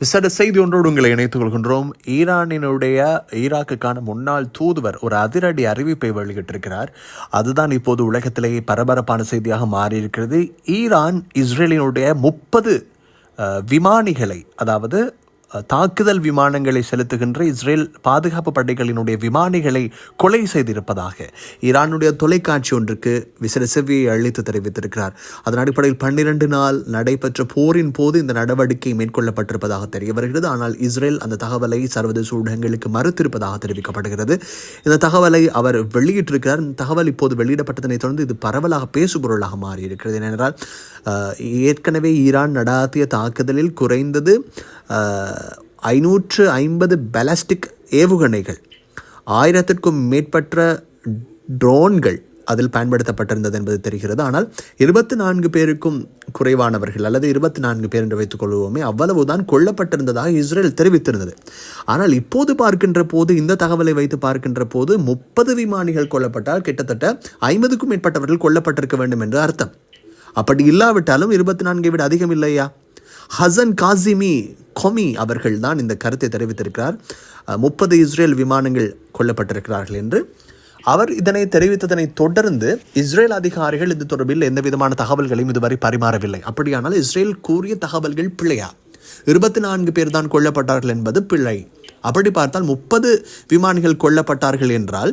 விசேட செய்தி ஒன்றோடு உங்களை இணைத்துக் கொள்கின்றோம். ஈரானினுடைய ஈராக்குக்கான முன்னாள் தூதுவர் ஒரு அதிரடி அறிவிப்பை வெளியிட்டிருக்கிறார். அதுதான் இப்போது உலகத்திலேயே பரபரப்பான செய்தியாக மாறியிருக்கிறது. ஈரான் இஸ்ரேலினுடைய முப்பது விமானிகளை அதாவது தாக்குதல் விமானங்களை செலுத்துகின்ற இஸ்ரேல் பாதுகாப்பு படைகளினுடைய விமானிகளை கொலை செய்திருப்பதாக ஈரானுடைய தொலைக்காட்சி ஒன்றுக்கு விசிற செவ்வியை அளித்து தெரிவித்திருக்கிறார். அதன் அடிப்படையில் பன்னிரண்டு நாள் நடைபெற்ற போரின் போது இந்த நடவடிக்கை மேற்கொள்ளப்பட்டிருப்பதாக தெரிய வருகிறது. ஆனால் இஸ்ரேல் அந்த தகவலை சர்வதேச ஊடகங்களுக்கு மறுத்திருப்பதாக தெரிவிக்கப்படுகிறது. இந்த தகவலை அவர் வெளியிட்டிருக்கிறார். இந்த தகவல் இப்போது வெளியிடப்பட்டதனை தொடர்ந்து இது பரவலாக பேசுபொருளாக மாறியிருக்கிறது. ஏனென்றால் ஏற்கனவே ஈரான் நடாத்திய தாக்குதலில் குறைந்தது ஐநூற்று ஐம்பது பேலஸ்டிக் ஏவுகணைகள் ஆயிரத்திற்கும் மேற்பட்ட ட்ரோன்கள் அதில் பயன்படுத்தப்பட்டிருந்தது என்பது தெரிகிறது. ஆனால் இருபத்தி நான்கு பேருக்கும் குறைவானவர்கள் அல்லது இருபத்தி நான்கு பேர் என்று வைத்துக் கொள்வோமே அவ்வளவுதான் கொல்லப்பட்டிருந்ததாக இஸ்ரேல் தெரிவித்திருந்தது. ஆனால் இப்போது பார்க்கின்ற போது இந்த தகவலை வைத்து பார்க்கின்ற போது முப்பது விமானிகள் கொல்லப்பட்டால் கிட்டத்தட்ட ஐம்பதுக்கும் மேற்பட்டவர்கள் கொல்லப்பட்டிருக்க வேண்டும் என்று அர்த்தம். அப்படி இல்லாவிட்டாலும் இருபத்தி நான்கை விட அதிகம் இல்லையா? ஹசன் காசிமி கொமி அவர்கள் தான் இந்த கருத்தை தெரிவித்திருக்கிறார். முப்பது இஸ்ரேல் விமானங்கள் கொல்லப்பட்டிருக்கிறார்கள் என்று. அவர் இதனை தெரிவித்ததனை தொடர்ந்து இஸ்ரேல் அதிகாரிகள் இது தொடர்பில் எந்த விதமான தகவல்களையும் இதுவரை பரிமாறவில்லை. அப்படியானால் இஸ்ரேல் கூறிய தகவல்கள் பிழையா? இருபத்தி நான்கு பேர் தான் கொல்லப்பட்டார்கள் என்பது பிழை. அப்படி பார்த்தால் முப்பது விமானிகள் கொல்லப்பட்டார்கள் என்றால்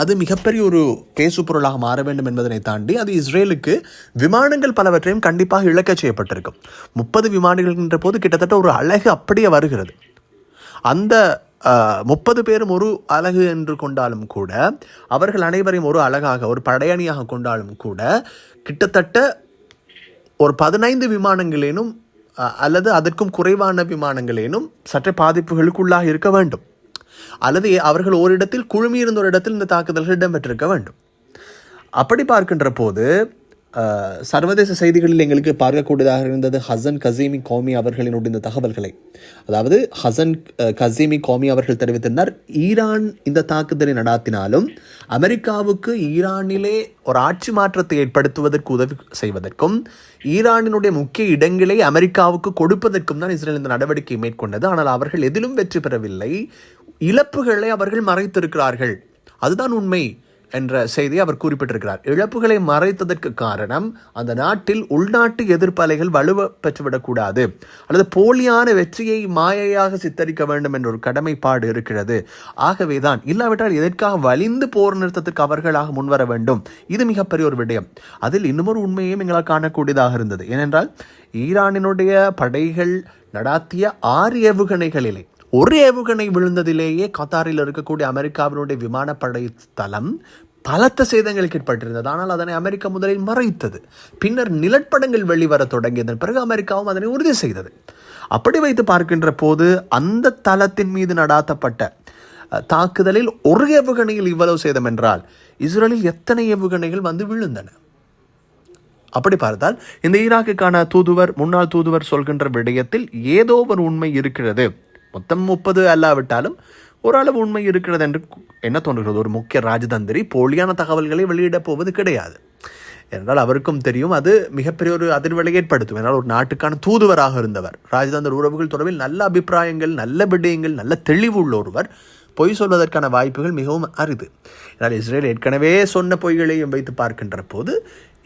அது மிகப்பெரிய ஒரு பேசு பொருளாக மாற வேண்டும் என்பதனை தாண்டி அது இஸ்ரேலுக்கு விமானங்கள் பலவற்றையும் கண்டிப்பாக இழக்க செய்யப்பட்டிருக்கும் முப்பது விமானங்கள் என்ற போது கிட்டத்தட்ட ஒரு அழகு அப்படியே வருகிறது. அந்த முப்பது பேரும் ஒரு அழகு என்று கொண்டாலும் கூட அவர்கள் அனைவரையும் ஒரு அழகாக ஒரு படையணியாக கொண்டாலும் கூட கிட்டத்தட்ட ஒரு பதினைந்து விமானங்களேனும் அல்லது அதற்கும் குறைவான விமானங்களேனும் சற்று பாதிப்புகளுக்குள்ளாக இருக்க வேண்டும். அல்லது அவர்கள் ஓரிடத்தில் குழுமியிருந்த ஒரு இடத்தில் இந்த தாக்குதல்கள் இடம்பெற்றிருக்க வேண்டும். அப்படி பார்க்கின்ற போது சர்வதேச செய்திகளில் எங்களுக்கு பார்க்கக்கூடியதாக இருந்தது ஹசன் கசீமி கோமி அவர்களினுடைய இந்த தகவல்களை. அதாவது ஹசன் கசீமி கோமி அவர்கள் தெரிவித்திருந்தார் ஈரான் இந்த தாக்குதலை நடாத்தினாலும் அமெரிக்காவுக்கு ஈரானிலே ஒரு ஆட்சி மாற்றத்தை ஏற்படுத்துவதற்கு உதவி செய்வதற்கும் ஈரானினுடைய முக்கிய இடங்களை அமெரிக்காவுக்கு கொடுப்பதற்கும் தான் இஸ்ரேல் இந்த நடவடிக்கை மேற்கொண்டது. ஆனால் அவர்கள் எதிலும் வெற்றி பெறவில்லை. இழப்புகளை அவர்கள் மறைத்திருக்கிறார்கள். அதுதான் உண்மை என்ற செய்தியை அவர் குறிப்பிட்டிருக்கிறார். இழப்புகளை மறைத்ததற்கு காரணம் அந்த நாட்டில் உள்நாட்டு எதிர்ப்பலைகள் வலுவ பெற்றுவிடக்கூடாது. அல்லது போலியான வெற்றியை மாயையாக சித்தரிக்க வேண்டும் என்ற ஒரு கடமைப்பாடு இருக்கிறது. ஆகவேதான் இல்லாவிட்டால் எதற்காக வலிந்து போர் நிறுத்தத்துக்கு அவர்களாக முன்வர வேண்டும்? இது மிகப்பெரிய ஒரு விடயம். அதில் இன்னமொரு உண்மையையும் எங்களால் காணக்கூடியதாக இருந்தது. ஏனென்றால் ஈரானினுடைய படைகள் நடாத்திய ஆறு ஏவுகணைகளிலே ஒரு ஏவுகணை விழுந்ததிலேயே கத்தாரில் இருக்கக்கூடிய அமெரிக்காவினுடைய விமானப்படை தளம் பலத்த சேதங்களுக்கு ஏற்பட்டிருந்தது. ஆனால் அதனை அமெரிக்கா முதலில் மறைத்தது. பின்னர் நிலப்படங்கள் வெளிவர தொடங்கியதன் பிறகு அமெரிக்காவும் அதனை உறுதி செய்தது. அப்படி வைத்து பார்க்கின்ற போது அந்த தளத்தின் மீது நடாத்தப்பட்ட தாக்குதலில் ஒரு ஏவுகணையில் இவ்வளவு சேதம் என்றால் இஸ்ரேலில் எத்தனை ஏவுகணைகள் வந்து விழுந்தன? அப்படி பார்த்தால் இந்த ஈராக்குக்கான தூதுவர் முன்னாள் தூதுவர் சொல்கின்ற விடயத்தில் ஏதோ ஒரு உண்மை இருக்கிறது. மொத்தம் முப்பது அல்லாவிட்டாலும் ஓரளவு உண்மை இருக்கிறது என்று என்ன தோன்றுகிறது? ஒரு முக்கிய ராஜதந்திரி போலியான தகவல்களை வெளியிடப் போவது கிடையாது. என்றால் அவருக்கும் தெரியும் அது மிகப்பெரிய ஒரு அதிர்வலை ஏற்படுத்தும். என்றால் ஒரு நாட்டுக்கான தூதுவராக இருந்தவர். ராஜதந்திர உறவுகள் தொடர்பில் நல்ல அபிப்பிராயங்கள் நல்ல விடயங்கள் நல்ல தெளிவு உள்ள ஒருவர். பொய் சொல்வதற்கான வாய்ப்புகள் மிகவும் அரிது. என்றால் இஸ்ரேல் ஏற்கனவே சொன்ன பொய்களையும் வைத்து பார்க்கின்ற போது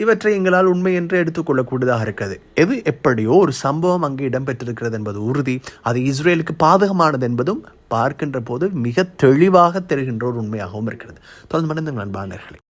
இவற்றை எங்களால் உண்மை என்று எடுத்துக்கொள்ளக்கூடியதாக இருக்கிறது. எது எப்படியோ ஒரு சம்பவம் அங்கே இடம்பெற்றிருக்கிறது என்பது உறுதி. அது இஸ்ரேலுக்கு பாதகமானது என்பதும் பார்க்கின்ற போது மிக தெளிவாக தெரிகின்ற ஒரு உண்மையாகவும் இருக்கிறது. தொடர்ந்து மனித நண்பாளர்களே